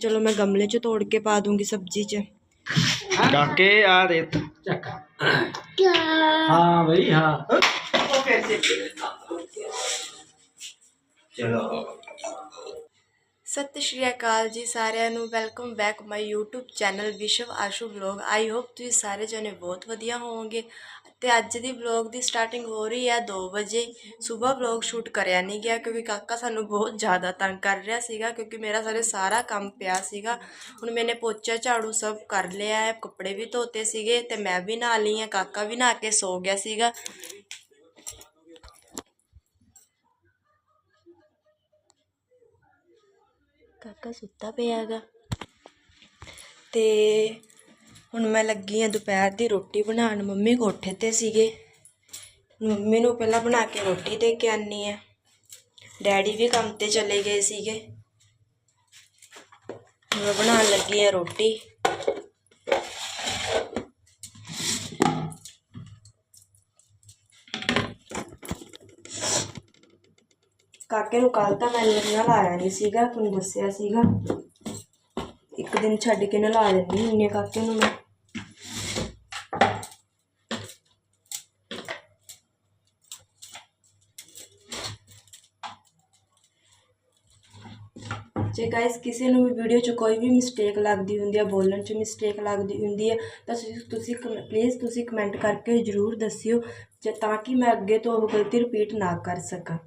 ਚਲੋ ਮੈਂ ਗਮਲੇ 'ਚ ਤੋੜ ਕੇ ਪਾ ਦੂੰਗੀ ਸਬਜ਼ੀ 'ਚ ਕਾਕੇ ਆ ਦੇ ਚੱਕ ਹਾਂ ਬਈ ਹਾਂ ਚਲੋ ਸਤਿ ਸ਼੍ਰੀ ਅਕਾਲ ਜੀ ਸਾਰਿਆਂ ਨੂੰ welcome back my YouTube channel Vishwa Ashu vlog I hope ਤੁਸੀਂ ਸਾਰੇ ਜਣੇ ਬਹੁਤ ਵਧੀਆ ਹੋਵੋਗੇ ਤੇ ਅੱਜ ਦੀ ਵਲੌਗ ਦੀ ਸਟਾਰਟਿੰਗ ਹੋ ਰਹੀ ਹੈ 2 ਵਜੇ। ਸਵੇਰ ਵਲੌਗ ਸ਼ੂਟ ਕਰਿਆ ਨਹੀਂ ਗਿਆ ਕਿਉਂਕਿ ਕਾਕਾ ਸਾਨੂੰ ਬਹੁਤ ਜ਼ਿਆਦਾ ਤੰਗ ਕਰ ਰਿਹਾ ਸੀਗਾ ਕਿਉਂਕਿ ਮੇਰਾ ਸਾਰੇ ਸਾਰਾ ਕੰਮ ਪਿਆ ਸੀਗਾ। ਹੁਣ ਮੈਨੇ ਪੋਚਾ, ਝਾੜੂ ਸਭ ਕਰ ਲਿਆ ਹੈ, ਕੱਪੜੇ ਵੀ ਧੋਤੇ ਸੀਗੇ ਤੇ ਮੈਂ ਵੀ ਨਹਾ ਲਈ ਹਾਂ ਕਾਕਾ ਵੀ ਨਹਾ ਕੇ ਸੋ ਗਿਆ ਸੀਗਾ। ਕਾਕਾ ਸੁੱਤਾ ਪਿਆ ਹੈਗਾ। ਤੇ ਹੁਣ ਮੈਂ ਲੱਗੀ ਆ ਦੁਪਹਿਰ ਦੀ ਰੋਟੀ ਬਣਾਉਣ। ਮੰਮੀ ਕੋਠੇ ਤੇ ਸੀਗੇ। ਮੰਮੀ ਨੂੰ ਪਹਿਲਾਂ ਬਣਾ ਕੇ ਰੋਟੀ ਦੇ ਕੇ ਆਨੀ ਆ। ਡੈਡੀ ਵੀ ਕੰਮ ਤੇ ਚਲੇ ਗਏ ਸੀਗੇ। ਮੈਂ ਬਣਾਉਣ ਲੱਗੀ ਆ ਰੋਟੀ। ਕਾਕੇ ਨੂੰ ਕੱਲ ਤਾਂ ਮੈਂ ਨਲਾਇਆ ਨਹੀਂ ਸੀਗਾ ਤੁਹਾਨੂੰ ਦੱਸਿਆ ਸੀਗਾ। ਇੱਕ ਦਿਨ ਛੱਡ ਕੇ ਨਲਾ ਦਿੰਦੀ ਹੁੰਦੀ ਹਾਂ ਕਾਕੇ ਨੂੰ ਮੈਂ। ਜੇ ਗਾਇਸ ਕਿਸੇ ਨੂੰ ਵੀ ਵੀਡੀਓ 'ਚ ਕੋਈ ਵੀ ਮਿਸਟੇਕ ਲੱਗਦੀ ਹੁੰਦੀ ਹੈ ਬੋਲਣ 'ਚ ਮਿਸਟੇਕ ਲੱਗਦੀ ਹੁੰਦੀ ਹੈ ਤਾਂ ਤੁਸੀਂ ਤੁਸੀਂ ਪਲੀਜ਼ ਤੁਸੀਂ ਕਮੈਂਟ ਕਰਕੇ ਜ਼ਰੂਰ ਦੱਸਿਓ, ਜੇ ਤਾਂ ਕਿ ਮੈਂ ਅੱਗੇ ਤੋਂ ਉਹ ਗਲਤੀ ਰਿਪੀਟ ਨਾ ਕਰ ਸਕਾਂ।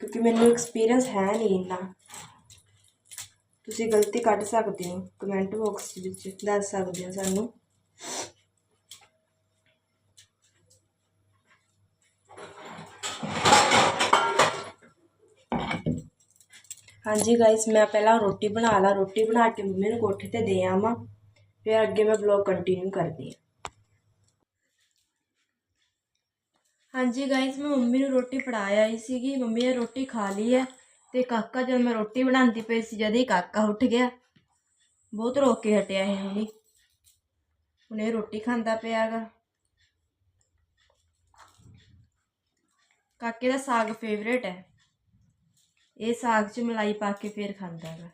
ਕਿਉਂਕਿ ਮੈਨੂੰ ਐਕਸਪੀਰੀਅੰਸ ਹੈ ਨਹੀਂ ਇੰਨਾ। ਤੁਸੀਂ ਗਲਤੀ ਕੱਢ ਸਕਦੇ ਹੋ ਕਮੈਂਟ ਬਾਕਸ ਵਿੱਚ ਦੱਸ ਸਕਦੇ ਹੋ ਸਾਨੂੰ। ਹਾਂਜੀ ਗਾਇਸ ਮੈਂ ਪਹਿਲਾਂ ਰੋਟੀ ਬਣਾ ਲਾ, ਰੋਟੀ ਬਣਾ ਕੇ ਮੰਮੀ ਨੂੰ ਕੋਠੇ ਤੇ ਦੇ ਆਵਾਂ, ਫਿਰ ਅੱਗੇ ਮੈਂ ਬਲੌਗ ਕੰਟੀਨਿਊ ਕਰਦੀ ਹਾਂ। ਹਾਂਜੀ ਗਾਇਸ ਮੈਂ ਮੰਮੀ ਨੂੰ ਰੋਟੀ ਫੜਾ ਆਈ ਸੀਗੀ, ਮੰਮੀ ਨੇ ਰੋਟੀ ਖਾ ਲਈ ਹੈ। ਤੇ ਕਾਕਾ ਜਦ ਮੈਂ ਰੋਟੀ ਬਣਾਉਂਦੀ ਪਈ ਸੀ ਜਦ ਹੀ ਕਾਕਾ ਉੱਠ ਗਿਆ ਬਹੁਤ ਰੋ ਕੇ ਹਟਿਆ ਇਹ ਹੁਣੀ ਹੁਣ ਇਹ ਰੋਟੀ ਖਾਂਦਾ ਪਿਆਗਾ ਕਾਕੇ ਦਾ ਸਾਗ ਫੇਵਰੇਟ ਹੈ ਇਹ ਸਾਗ 'ਚ ਮਲਾਈ ਪਾ ਕੇ ਫੇਰ ਖਾਂਦਾ ਹੈਗਾ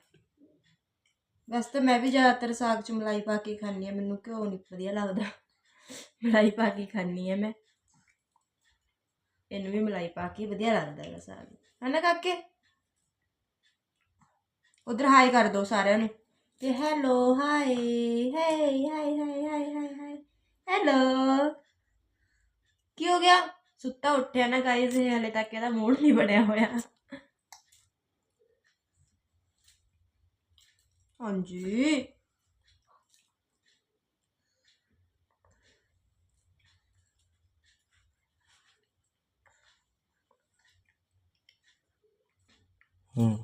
ਵੈਸੇ ਤਾਂ ਮੈਂ ਵੀ ਜ਼ਿਆਦਾਤਰ ਸਾਗ 'ਚ ਮਲਾਈ ਪਾ ਕੇ ਖਾਂਦੀ ਆ ਮੈਨੂੰ ਘਿਓ ਨਹੀਂ ਵਧੀਆ ਲੱਗਦਾ ਮਲਾਈ ਪਾ ਕੇ ਖਾਂਦੀ ਆ ਮੈਂ ਇਹਨੂੰ ਵੀ ਮਲਾਈ ਪਾ ਕੇ ਵਧੀਆ ਲੱਗਦਾ ਹੈਗਾ ਸਾਗ ਹਨਾ ਕਾਕੇ ਉਧਰ ਹਾਈ ਕਰ ਦੋ ਸਾਰਿਆਂ ਨੂੰ ਤੇ hello hi hey hi hi hi hi hi hello ਕੀ ਹੋ ਗਿਆ ਸੁੱਤਾ ਉੱਠਿਆ ਨਾ ਗਾਇਸ ਇਹ ਹਲੇ ਤੱਕ ਇਹਦਾ ਮੂਡ ਨਹੀਂ ਬਣਿਆ ਹੋਇਆ ਹਾਂਜੀ ਹੂੰ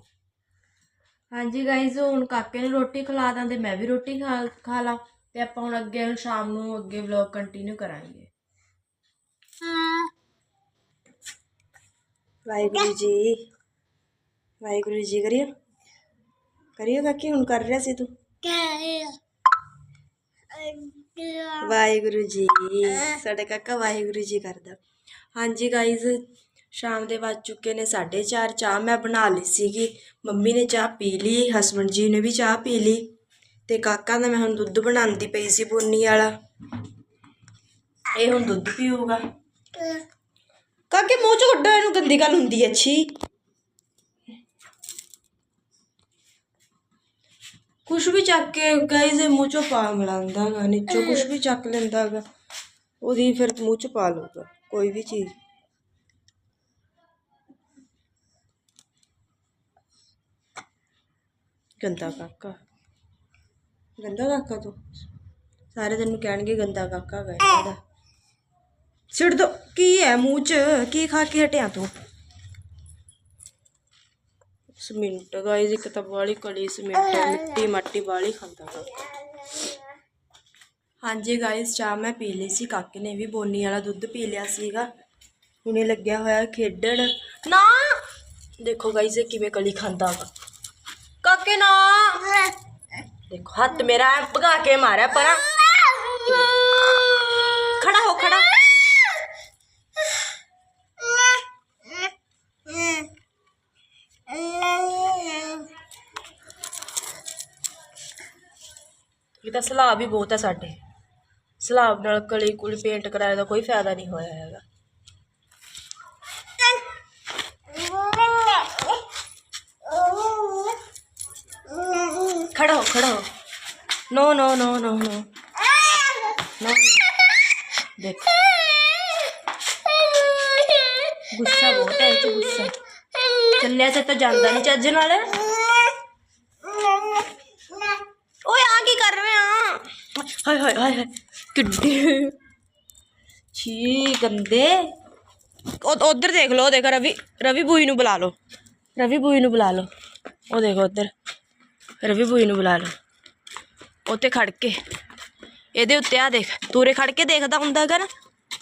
ਹਾਂਜੀ ਗਾਇਜ਼ ਹੁਣ ਕਾਕੇ ਨੂੰ ਰੋਟੀ ਖਿਲਾ ਦਾਂ ਤੇ ਮੈਂ ਵੀ ਰੋਟੀ ਖਾ ਖਾ ਲਾਂ ਤੇ ਆਪਾਂ ਹੁਣ ਅੱਗੇ ਹੁਣ ਸ਼ਾਮ ਨੂੰ ਅੱਗੇ ਵਲੌਗ ਕੰਟੀਨਿਊ ਕਰਾਂਗੇ। ਵਾਹਿਗੁਰੂ ਜੀ ਵਾਹਿਗੁਰੂ ਜੀ ਕਰਿਓ। ਕਰਿਓ ਕਾਕੀ, ਹੁਣ ਕਰ ਰਿਹਾ ਸੀ ਤੂੰ? ਵਾਹਿਗੁਰੂ ਜੀ, ਸਾਡੇ ਕਾਕਾ ਵਾਹਿਗੁਰੂ ਜੀ ਕਰਦਾ। ਹਾਂਜੀ ਗਾਇਜ਼ ਸ਼ਾਮ ਦੇ ਵੱਜ ਚੁੱਕੇ ਨੇ 4:30 ਚਾਹ ਮੈਂ ਬਣਾ ਲਈ ਸੀਗੀ। ਮੰਮੀ ਨੇ ਚਾਹ ਪੀ ਲਈ, ਹਸਬੰਡ ਜੀ ਨੇ ਵੀ ਚਾਹ ਪੀ ਲਈ ਤੇ ਕਾਕਾ ਦਾ ਮੈਂ ਹੁਣ ਦੁੱਧ ਬਣਾਉਂਦੀ ਪਈ ਸੀ ਪੁੰਨੀ ਵਾਲਾ। ਇਹ ਹੁਣ ਦੁੱਧ ਪੀਊਗਾ। ਕਾਕੇ ਮੂੰਹ 'ਚੋਂ ਕੱਢੋ, ਇਹਨੂੰ ਗੰਦੀ ਗੱਲ ਹੁੰਦੀ ਅੱਛੀ। ਕੁਛ ਵੀ ਚੱਕ ਕੇ ਗਾਇਜ਼ ਇਹ ਮੂੰਹ ਚੋਂ ਪਾ ਮਿਲਾਉਂਦਾ ਗਾ, ਨੀਚੋਂ ਕੁਛ ਵੀ ਚੱਕ ਲੈਂਦਾ ਗਾ, ਉਹਦੀ ਫਿਰ ਮੂੰਹ ਚ ਪਾ ਲਊਗਾ, ਕੋਈ ਵੀ ਚੀਜ਼। ਗੰਦਾ ਕਾਕਾ ਗੰਦਾ ਕਾਕਾ ਤੂੰ ਸਾਰੇ ਤੈਨੂੰ ਕਹਿਣਗੇ ਗੰਦਾ ਕਾਕਾ ਗਾ ਇਹਦਾ ਛਿੜ ਦੋ ਕੀ ਹੈ ਮੂੰਹ ਚ ਕੀ ਖਾ ਕੇ ਹਟਿਆ ਤੂੰ ਸਮਿੰਟ ਗਾਇਜ਼ ਇੱਕ ਤਾਂ ਵਾਲੀ ਕਲੀ ਸਮਿੰਟ ਮਿੱਟੀ ਮਾਟੀ ਵਾਲੀ ਖਾਂਦਾ ਕਾਕਾ ਹਾਂਜੀ ਗਾਇਜ਼ ਚਾਹ ਮੈਂ ਪੀ ਲਈ ਸੀ ਕਾਕੇ ਨੇ ਵੀ ਬੋਨੀ ਵਾਲਾ ਦੁੱਧ ਪੀ ਲਿਆ ਸੀਗਾ ਹੁਣੇ ਲੱਗਿਆ ਹੋਇਆ ਖੇਡਣ ਨਾ ਦੇਖੋ ਗਾਇਜ਼ ਇਹ ਕਿਵੇਂ ਕਲੀ ਖਾਂਦਾ ਵਾ भगा के ना। देखो, हाथ मेरा है, भगा के मारा पर हाँ। खड़ा हो, खड़ा। तो सलाब भी बहुत है साढ़े। सलाब न कली कुली पेंट कराया कोई फ़ायदा नहीं होया है खड़ा हो खड़ा हो। No no no no no no देखो। गुस्सा बहुत है तो गुस्सा। चलने से तो नहीं चज की कर रहे हैं? हाय हाय हाय हाय। किड्डे। छी, गंदे। तो उधर देख लो, देखो, रवि रवि बूई नु बुला लो। रवि बुई नु बुला लो। ओ, देखो, उधर। ਰਵੀ ਬੂਈ ਨੂੰ ਬੁਲਾ ਲਓ। ਉੱਤੇ ਖੜ ਕੇ, ਇਹਦੇ ਉੱਤੇ ਆ ਦੇਖ ਤੂਰੇ ਖੜ ਕੇ ਦੇਖਦਾ ਹੁੰਦਾ ਹੈਗਾ ਨਾ?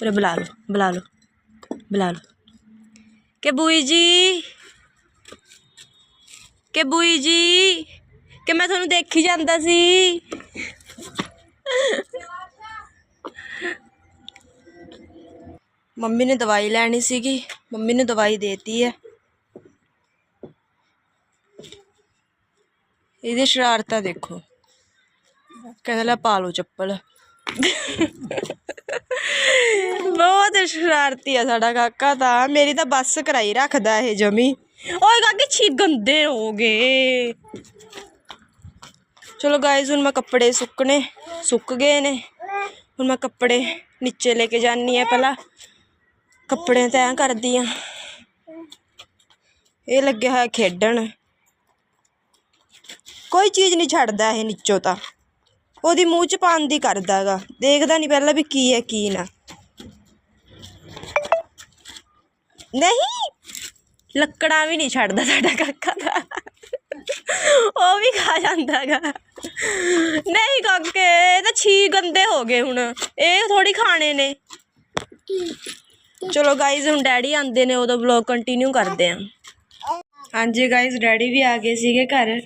ਉਰੇ ਬੁਲਾ ਲਓ ਬੁਲਾ ਲਓ ਬੁਲਾ ਲਓ। ਕਿ ਬੂਈ ਜੀ, ਕਿ ਬੂਈ ਜੀ, ਕਿ ਮੈਂ ਤੁਹਾਨੂੰ ਦੇਖੀ ਜਾਂਦਾ ਸੀ। ਮੰਮੀ ਨੇ ਦਵਾਈ ਲੈਣੀ ਸੀਗੀ, ਮੰਮੀ ਨੇ ਦਵਾਈ ਦੇਤੀ ਹੈ। ਇਹਦੀ ਸ਼ਰਾਰਤਾਂ ਦੇਖੋ। ਕਹਿੰਦਾ ਲੈ ਪਾ ਲਓ ਚੱਪਲ। ਬਹੁਤ ਸ਼ਰਾਰਤੀ ਆ ਸਾਡਾ ਕਾਕਾ ਤਾਂ। ਮੇਰੀ ਤਾਂ ਬੱਸ ਕਰਾਈ ਰੱਖਦਾ ਇਹ ਜਮੀ। ਓਏ ਕਾਕੇ ਛੀ ਗੰਦੇ ਹੋ ਗਏ। ਚਲੋ ਗਾਇਜ਼ ਹੁਣ ਮੈਂ ਕੱਪੜੇ ਸੁੱਕਣੇ, ਸੁੱਕ ਗਏ ਨੇ। ਹੁਣ ਮੈਂ ਕੱਪੜੇ ਨੀਚੇ ਲੈ ਕੇ ਜਾਨੀ ਆ ਪਹਿਲਾਂ। ਕੱਪੜੇ ਤੈਅ ਕਰਦੀ ਆ। ਇਹ ਲੱਗਿਆ ਹੋਇਆ ਖੇਡਣ। ਕੋਈ ਚੀਜ਼ ਨਹੀਂ ਛੱਡਦਾ ਇਹ ਨੀਚੋਂ ਤਾਂ। ਉਹਦੀ ਮੂੰਹ ਚ ਪਾਣ ਦੀ ਕਰਦਾ ਹੈਗਾ ਦੇਖਦਾ ਨਹੀਂ ਪਹਿਲਾਂ ਵੀ ਕੀ ਹੈ, ਕੀ ਨਾ। ਨਹੀਂ! ਲੱਕੜਾਂ ਵੀ ਨਹੀਂ ਛੱਡਦਾ ਸਾਡਾ ਕਾਕਾ ਦਾ। ਉਹ ਵੀ ਖਾ ਜਾਂਦਾ ਹੈਗਾ ਨਹੀਂ ਕਾਕੇ, ਇਹ ਤਾਂ ਛੀ ਗੰਦੇ ਹੋ ਗਏ ਹੁਣ। ਇਹ ਥੋੜੀ ਖਾਣੇ ਨੇ। ਚਲੋ ਗਾਇਜ਼ ਹੁਣ ਡੈਡੀ ਆਂਦੇ ਨੇ, ਉਦੋਂ ਵਲੌਗ ਕੰਟੀਨਿਊ ਕਰਦੇ ਆਂ। ਹਾਂਜੀ ਗਾਇਜ਼ ਡੈਡੀ ਵੀ ਆ ਗਏ ਸੀਗੇ ਘਰ।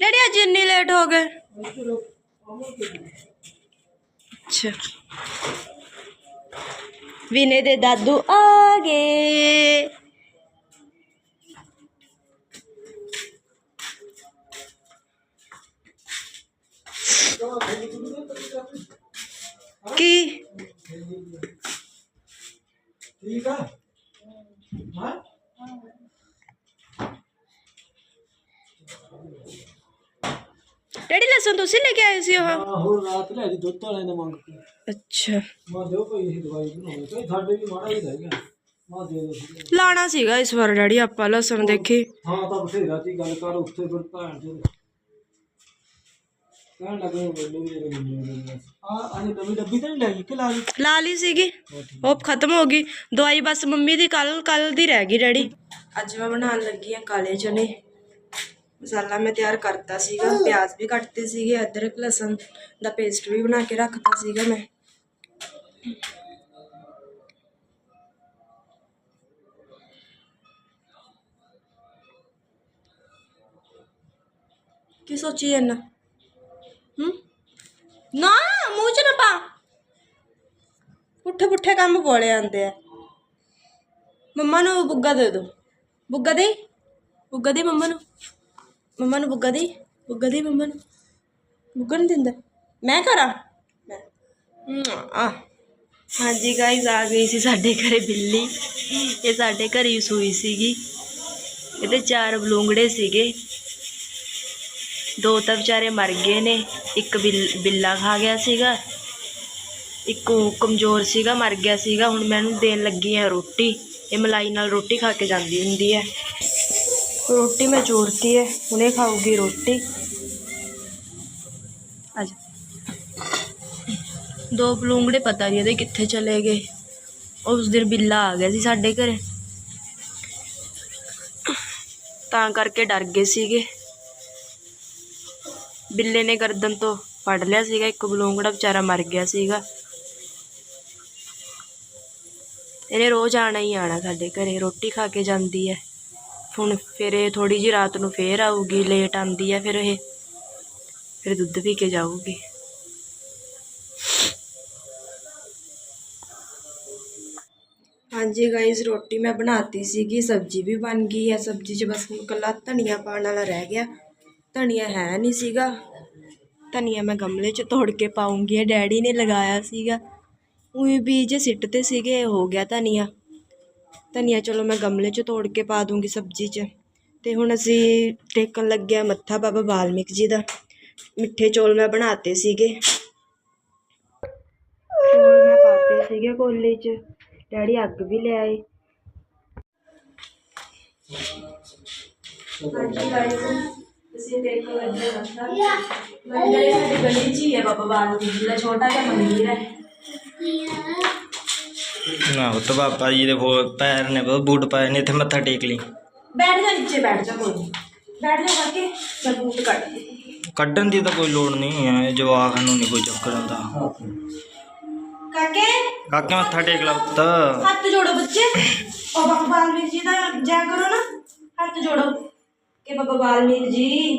ਡੈਡੀ, ਅੱਜ ਇੰਨੀ ਲੇਟ ਹੋ ਗਏ। ਅੱਛਾ। ਵਿਨੇ ਦੇ ਦਾਦੂ ਆ ਗਏ। ਕੀ? ਠੀਕ ਆ? ਤੁਸੀਂ ਲੈ ਕੇ ਆਏ ਸੀ ਉਹ ਆਹੋ ਰਾਤ ਲੈ ਦੀ ਦੁੱਧ ਵਾਲੇ ਨੇ ਮੰਗ ਕੇ ਅੱਛਾ ਮਾਂ ਦਿਓ ਕੋਈ ਇਹ ਦਵਾਈ ਬਣਾਉਣੀ ਤੇ ਸਾਡੇ ਵੀ ਮਾੜਾ ਹੀ ਰਹਿ ਗਿਆ ਮਾਂ ਦੇ ਦੋ ਲਾਣਾ ਸੀਗਾ ਇਸ ਵਾਰ ਡੈਡੀ ਆਪਾਂ ਲਸਣ ਦੇਖੀ ਹਾਂ ਤਾਂ ਬਥੇਰਾ ਦੀ ਗੱਲ ਕਰ ਉੱਥੇ ਫਿਰ ਭੈਣ ਚੋਦ ਕਹਿਣ ਲੱਗੇ ਮੈਨੂੰ ਵੀ ਦੇ ਦੇ ਆ ਅਜੇ ਨਵੀਂ ਡੱਬੀ ਤਾਂ ਨਹੀਂ ਲੈ ਗਈ ਕਿ ਲਾ ਲਈ ਲਾ ਲਈ ਸੀਗੀ ਉਹ ਖਤਮ ਹੋ ਗਈ ਦਵਾਈ ਬਸ ਮੰਮੀ ਦੀ ਕੱਲ ਕੱਲ ਦੀ ਰਹਿ ਗਈ ਡੈਡੀ ਅੱਜ ਮੈਂ ਬਣਾਉਣ ਲੱਗੀ ਆ ਕਾਲੇ ਚਨੇ ਮਸਾਲਾ ਮੈਂ ਤਿਆਰ ਕਰਤਾ ਸੀਗਾ, ਪਿਆਜ਼ ਵੀ ਕੱਟਤੇ ਸੀਗੇ, ਅਦਰਕ, ਲਸਣ ਦਾ ਪੇਸਟ ਵੀ ਬਣਾ ਕੇ ਰੱਖਤਾ ਸੀਗਾ ਮੈਂ। ਕੀ ਸੋਚੀ ਜਾਂਦਾ ਹੂੰ? ਨਾ, ਮੂੰਹ ਚ ਨਾ ਪਾ। ਪੁੱਠੇ ਪੁੱਠੇ ਕੰਮ ਬੋਲੇ ਆਂਦੇ ਆ। ਮੰਮਾ ਨੂੰ ਬੁੱਗਾ ਦੇ ਦੋ। ਬੁੱਗਾ ਦੇ ਬੁੱਗਾ ਦੇ ਮੰਮਾ ਨੂੰ। ਮੰਮਾ ਨੂੰ ਬੁੱਗਾ ਦੇ ਬੁੱਗਾ ਦੇ ਮੰਮਾ ਨੂੰ। ਬੁੱਗਾ ਨਹੀਂ ਦਿੰਦਾ। ਮੈਂ ਕਰਾਂ? ਮੈਂ। ਆ। ਹਾਂਜੀ ਗਾਇਜ਼ ਆ ਗਈ ਸੀ ਸਾਡੇ ਘਰੇ ਬਿੱਲੀ। ਇਹ ਸਾਡੇ ਘਰੇ ਹੀ ਸੂਈ ਸੀਗੀ। ਇਹਦੇ ਚਾਰ ਬਲੂੰਗੜੇ ਸੀਗੇ। ਦੋ ਤਾਂ ਵਿਚਾਰੇ ਮਰ ਗਏ ਨੇ। ਇੱਕ ਬਿੱਲ- ਬਿੱਲਾ ਖਾ ਗਿਆ ਸੀਗਾ। ਇੱਕ ਕਮਜ਼ੋਰ ਸੀਗਾ ਮਰ ਗਿਆ ਸੀਗਾ। ਹੁਣ ਮੈਂ ਇਹਨੂੰ ਦੇਣ ਲੱਗੀ ਆ ਰੋਟੀ। ਇਹ ਮਲਾਈ ਨਾਲ ਰੋਟੀ ਖਾ ਕੇ ਜਾਂਦੀ ਹੁੰਦੀ ਹੈ ਰੋਟੀ ਮੈਂ ਚੋਰਤੀ ਹੈ ਹੁਣੇ ਖਾਊਗੀ ਰੋਟੀ ਅੱਜ ਦੋ ਬਲੂੰਗੜੇ ਪਤਾ ਨਹੀਂ ਇਹਦੇ ਕਿੱਥੇ ਚਲੇ ਗਏ ਉਸ ਦਿਨ ਬਿੱਲਾ ਆ ਗਿਆ ਸੀ ਸਾਡੇ ਘਰੇ ਤਾਂ ਕਰਕੇ ਡਰ ਗਏ ਸੀਗੇ ਬਿੱਲੇ ਨੇ ਗਰਦਨ ਤੋਂ ਫੜ ਲਿਆ ਸੀਗਾ ਇੱਕ ਬਲੂੰਗੜਾ ਵਿਚਾਰਾ ਮਰ ਗਿਆ ਸੀਗਾ ਇਹਨੇ ਰੋਜ਼ ਆਣਾ ਹੀ ਆਣਾ ਸਾਡੇ ਘਰੇ ਰੋਟੀ ਖਾ ਕੇ ਜਾਂਦੀ ਹੈ ਹੁਣ ਫਿਰ ਇਹ ਥੋੜੀ ਜਿਹੀ ਰਾਤ ਨੂੰ ਫੇਰ ਆਊਗੀ ਲੇਟ ਆਂਦੀ ਹੈ ਫਿਰ ਇਹ। ਫਿਰ ਦੁੱਧ ਪੀ ਕੇ ਜਾਊਗੀ। ਹਾਂਜੀ ਗਾਇਸ ਰੋਟੀ ਮੈਂ ਬਣਾਤੀ ਸੀਗੀ, ਸਬਜ਼ੀ ਵੀ ਬਣ ਗਈ ਹੈ ਸਬਜ਼ੀ 'ਚ ਬਸ ਇਕੱਲਾ ਧਨੀਆ ਪਾਉਣ ਵਾਲਾ ਰਹਿ ਗਿਆ। ਧਨੀਆ ਹੈ ਨਹੀਂ ਸੀਗਾ। ਧਨੀਆ ਮੈਂ ਗਮਲੇ 'ਚ ਤੋੜ ਕੇ ਪਾਉਂਗੀ ਡੈਡੀ ਨੇ ਲਗਾਇਆ ਸੀਗਾ। ਉਹੀ ਬੀਜ ਸਿੱਟ 'ਤੇ ਸੀਗੇ ਹੋ ਗਿਆ ਧਨੀਆ। ਧਨੀਆ ਚਲੋ ਮੈਂ ਗਮਲੇ 'ਚ ਤੋੜ ਕੇ ਪਾ ਦੂੰਗੀ ਸਬਜ਼ੀ 'ਚ। ਤੇ ਹੁਣ ਅਸੀਂ ਟੇਕਣ ਲੱਗਿਆ ਮੱਥਾ ਬਾਬਾ ਬਾਲਮੀਕ ਜੀ ਦਾ। ਮਿੱਠੇ ਚੌਲ ਮੈਂ ਬਣਾਤੇ ਸੀਗੇ। ਚੌਲ ਮੈਂ ਪਾਤੇ ਸੀਗੇ ਕੋਲੇ 'ਚ। ਡੈਡੀ ਅੱਗ ਵੀ ਲੈ ਆਏ। ਹਾਂਜੀ ਗਾਇਸ ਤੁਸੀਂ ਦੇਖੋ ਲੱਗੇ ਮੱਥਾ। ਮੰਦਿਰ ਸਾਡੀ ਗਲੀ 'ਚ ਹੀ ਹੈ ਬਾਬਾ ਬਾਲਮੀਕ ਜੀ ਦਾ, ਛੋਟਾ ਜਿਹਾ ਮੰਦਿਰ ਹੈ। ਨਾ ਉਹ ਤਾਂ ਬਾਬਾ ਜੀ ਦੇ ਫੋ- ਪੈਰ ਨੇ ਬਹੁਤ ਬੂਟ ਪਾਏ ਨੇ ਇੱਥੇ ਮੱਥਾ ਟੇਕ ਲਈ। ਬੈਠ ਜਾ ਨੀਚੇ ਬੈਠ ਜਾ ਕੋਈ ਨੀ। ਬੈਠ ਜਾ ਕਰਕੇ ਮੈਂ ਬੂਟ ਕੱਢ ਦੇ ਕੱਢਣ ਦੀ ਤਾਂ ਕੋਈ ਲੋੜ ਨਹੀਂ ਹੈ ਜਵਾਕ ਨੂੰ ਨਹੀਂ ਕੋਈ ਚੱਕਰ ਹੁੰਦਾ। ਕਾਕੇ? ਕਾਕੇ ਮੱਥਾ ਟੇਕ ਲਾ ਪੁੱਤ। ਹੱਥ ਜੋੜੋ ਬੱਚੇ। ਉਹ ਬਾਬਾ ਬਾਲਮੀਕ ਜੀ ਦਾ ਜੈ ਕਰੋ ਨਾ। ਹੱਥ ਜੋੜੋ। ਕਿ ਬਾਬਾ ਬਾਲਮੀਕ ਜੀ।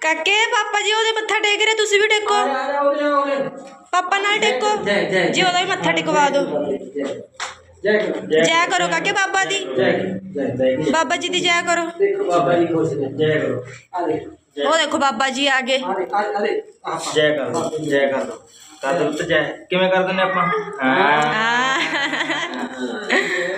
ਕਾਕੇ ਪਾਪਾ ਜੀ ਉਹਦੇ ਮੱਥਾ ਟੇਕ ਰਹੇ ਤੁਸੀਂ ਵੀ ਟੇਕੋ ਆ ਜਾ ਉਹਲੇ ਉਹਲੇ ਪਾਪਾ ਨਾਲ ਟੇਕੋ ਜੈ ਜੈ ਜੀ ਉਹਦਾ ਵੀ ਮੱਥਾ ਟੇਕਵਾ ਦਿਓ ਜੈ ਕਰੋ ਜੈ ਕਰੋ ਕਾਕੇ ਬਾਬਾ ਦੀ ਜੈ ਜੈ ਜੈ ਬਾਬਾ ਜੀ ਦੀ ਜੈ ਕਰੋ ਦੇਖੋ ਬਾਬਾ ਜੀ ਖੁਸ਼ ਨੇ ਜੈ ਕਰੋ ਆ ਦੇਖ ਉਹ ਦੇਖੋ ਬਾਬਾ ਜੀ ਆ ਗਏ ਆ ਦੇਖ ਆ ਦੇ ਆ ਜੈ ਕਰ ਦੋ ਜੈ ਕਰ ਦੋ ਕਰ ਦੋ ਪੁੱਤ ਜੈ ਕਿਵੇਂ ਕਰ ਦਿੰਦੇ ਆਪਾਂ ਹਾਂ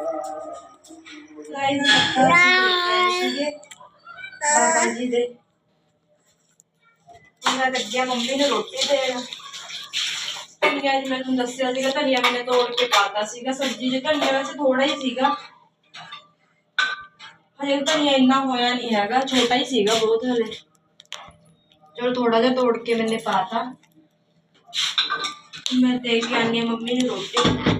ਬਾਬਾ ਜੀ ਚਲੋ ਚਲੋ ਆ ਤਾਂ ਇੱਥੇ ਪਾ ਲੈ ਪਾ ਦਿਓ। ਜਲਦੀ ਸਪੋਰਟ ਖਾਣਾ ਬਾਬਾ ਜੀ ਦੇ ਉਹਨਾਂ ਲੱਗਿਆ ਮੰਮੀ ਨੂੰ ਰੋਟੀ ਦੇਣ ਧਨੀਆ ਜੀ ਮੈਨੂੰ ਦੱਸਿਆ ਸੀਗਾ ਧਨੀਆ ਮੈਨੇ ਤੋੜ ਕੇ ਪਾਤਾ ਸੀਗਾ ਸਬਜ਼ੀ ਚ ਧਨੀਆ ਵੈਸੇ ਥੋੜਾ ਹੀ ਸੀਗਾ ਹਜੇ ਧਨੀਆ ਇੰਨਾ ਹੋਇਆ ਨਹੀਂ ਹੈਗਾ ਛੋਟਾ ਹੀ ਸੀਗਾ ਬਹੁਤ ਹਲੇ ਚਲੋ ਥੋੜਾ ਜਿਹਾ ਤੋੜ ਕੇ ਮੈਨੇ ਪਾਤਾ ਮੈਂ ਦੇ ਕੇ ਆਨੀ ਆ ਮੰਮੀ ਨੂੰ ਰੋਟੀ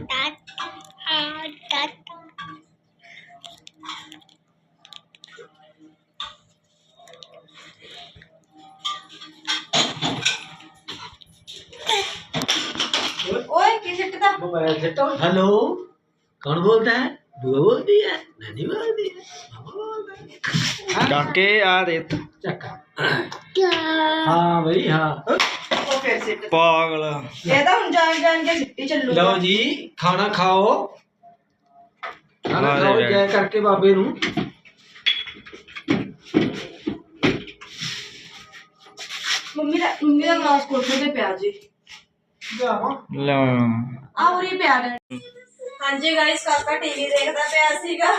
ਕੀ ਸਿੱਟਦਾ मोबाइल से तो हेलो कौन बोलता है बुआ बोलती है नानी बोलती है मामा बोलता है ਕਾਕੇ ਆ ਦੇ ਇੱਥੇ। चक्का हाँ भाई हाँ ਉਹ ਫਿਰ ਸਿੱਟ ਪਾਗਲ ਇਹ ਤਾਂ ਹੁਣ ਜਾਣ ਜਾਣ ਕੇ ਸਿੱਟੀ ਚੱਲੂਗਾ लो जी खाना खाओ खाना अरे खाओ रे। जय करके बाबे नु ਮੰਮੀ ਦਾ ਮੰਮੀ ਦਾ ਗਲਾਸ ਕੋਠੇ ਤੇ ਪਿਆ ਜੀ जावा ਲੈ ਆ ਉਰੀ ਪਿਆ ਨੇ ਹਾਂਜੀ ਗਾਇਸ ਕਾਕਾ ਟੀਵੀ ਦੇਖਦਾ ਪਿਆ ਸੀਗਾ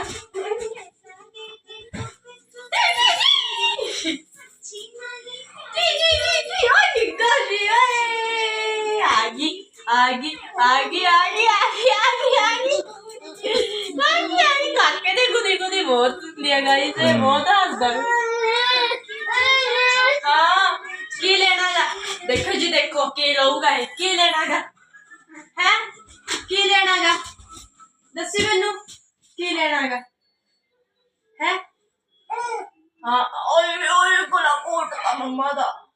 ਹਾਂ ਓਏ ਓਏ ਕੋਲਾ ਕੋਟ ਆ ਮੰਮਾ ਦਾ।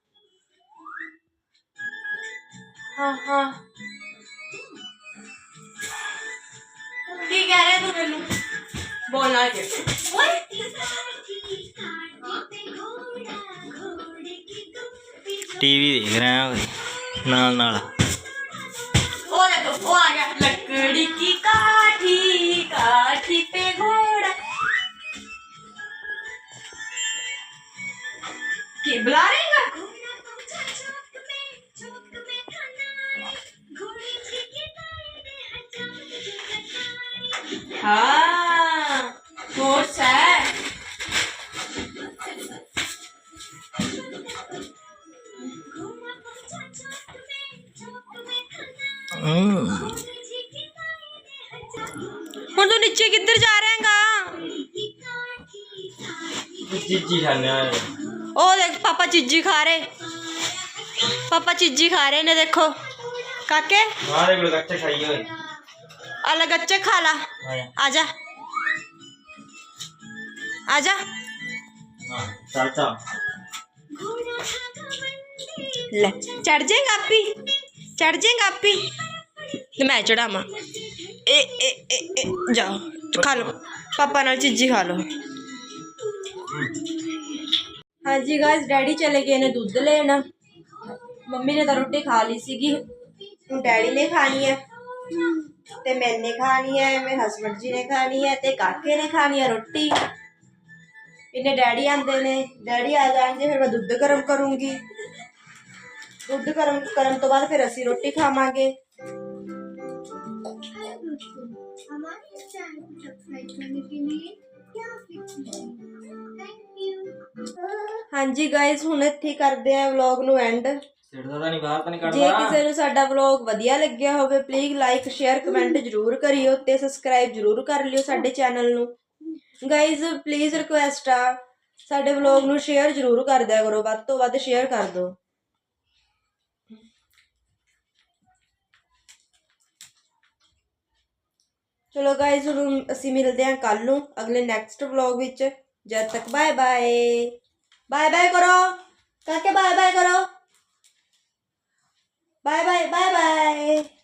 ਹਾਂ ਹਾਂ। ਕੀ ਕਹਿ ਰਿਹਾ ਤੂੰ ਮੈਨੂੰ? ਬੋਲਣਾ ਕਿ। ਓਏ। ਟੀਵੀ ਦੇਖ ਰਹੇ ਆ ਨਾਲ ਨਾਲ। ਉਹ ਦੇਖੋ ਉਹ ਆ ਗਿਆ। ਲੱਕੜੀ ਕੀ ਕਾਰ के बुला रहेगा ਹਾਂ ਕੋਰਸ ਹੈ ਹੁਣ ਤੂੰ ਨੀਚੇ ਕਿੱਧਰ ਜਾ ਰਿਹਾਗਾ ਚੀਚੀ ਖਾਣੇ ਆ ਉਹ पापा चिज्जी खा रहे। पापा चिज्जी खा रहे ने देखो। काके? अलग अच्छे खा ला। आजा। आजा। ले चढ़ जाएँगे आप भी चढ़ जाएँगे आप भी तो मैं चढ़ा माँ ए, ए, ए, ए जाओ तो खा लो। पापा ना चिज्जी खा लो। ਏ ਏ ਏ ਜਾਓ ਖਾ ਲਓ ਪਾਪਾ ਨਾਲ ਚੀਜੀ ਖਾ ਲਓ ਹਾਂਜੀ ਗਾਇਸ ਡੈਡੀ ਚਲੇ ਗਏ ਨੇ ਦੁੱਧ ਲੈਣ ਮੰਮੀ ਨੇ ਤਾਂ ਰੋਟੀ ਖਾ ਲਈ ਸੀਗੀ ਹੁਣ ਡੈਡੀ ਨੇ ਖਾਣੀ ਹੈ ਤੇ ਮੈਨੇ ਖਾਣੀ ਹੈ ਮੇਰੇ ਹਸਬੰਡ ਜੀ ਨੇ ਖਾਣੀ ਹੈ ਤੇ ਕਾਕੇ ਨੇ ਖਾਣੀ ਹੈ ਰੋਟੀ ਇਹਨੇ ਡੈਡੀ ਆਂਦੇ ਨੇ ਡੈਡੀ ਆ ਜਾਣਗੇ ਫਿਰ ਮੈਂ ਦੁੱਧ ਗਰਮ ਕਰੂੰਗੀ ਦੁੱਧ ਗਰਮ ਕਰਨ ਤੋਂ ਬਾਅਦ ਫਿਰ ਅਸੀਂ ਰੋਟੀ ਖਾਵਾਂਗੇ हमारे चैनल को सब्सक्राइब करने के लिए क्या थैंक यू ਹਾਂਜੀ ਗਾਇਸ ਹੁਣ ਇੱਥੇ ਕਰਦੇ ਆ ਵਲੌਗ ਨੂੰ ਐਂਡ ਸਿਰਦਾ ਤਾਂ ਨਹੀਂ ਬਾਹਰ ਤਾਂ ਨਹੀਂ ਜੇ ਕੱਢਦਾ ਕਿਸੇ ਨੂੰ ਸਾਡਾ ਵਲੌਗ ਵਧੀਆ ਲੱਗਿਆ ਹੋਵੇ ਪਲੀਜ਼ ਲਾਈਕ ਸ਼ੇਅਰ ਕਮੈਂਟ ਜ਼ਰੂਰ ਕਰਿਓ ਤੇ ਸਬਸਕ੍ਰਾਈਬ ਜ਼ਰੂਰ ਕਰ ਲਿਓ ਸਾਡੇ ਚੈਨਲ ਨੂੰ। ਗਾਇਸ ਪਲੀਜ਼ ਰਿਕੁਐਸਟ ਆ ਸਾਡੇ ਵਲੌਗ ਨੂੰ ਸ਼ੇਅਰ ਜ਼ਰੂਰ ਕਰ ਦਿਆ ਕਰੋ ਵੱਧ ਤੋਂ ਵੱਧ ਸ਼ੇਅਰ ਕਰ ਦਿਓ। ਚਲੋ ਗਾਇਸ ਹੁਣ ਅਸੀਂ ਮਿਲਦੇ ਹਾਂ ਕੱਲ ਨੂੰ ਅਗਲੇ ਨੈਕਸਟ ਵਲੌਗ ਵਿੱਚ। जब तक बाय बाय। बाय बाय करो। काके बाय बाय करो। Bye bye bye bye.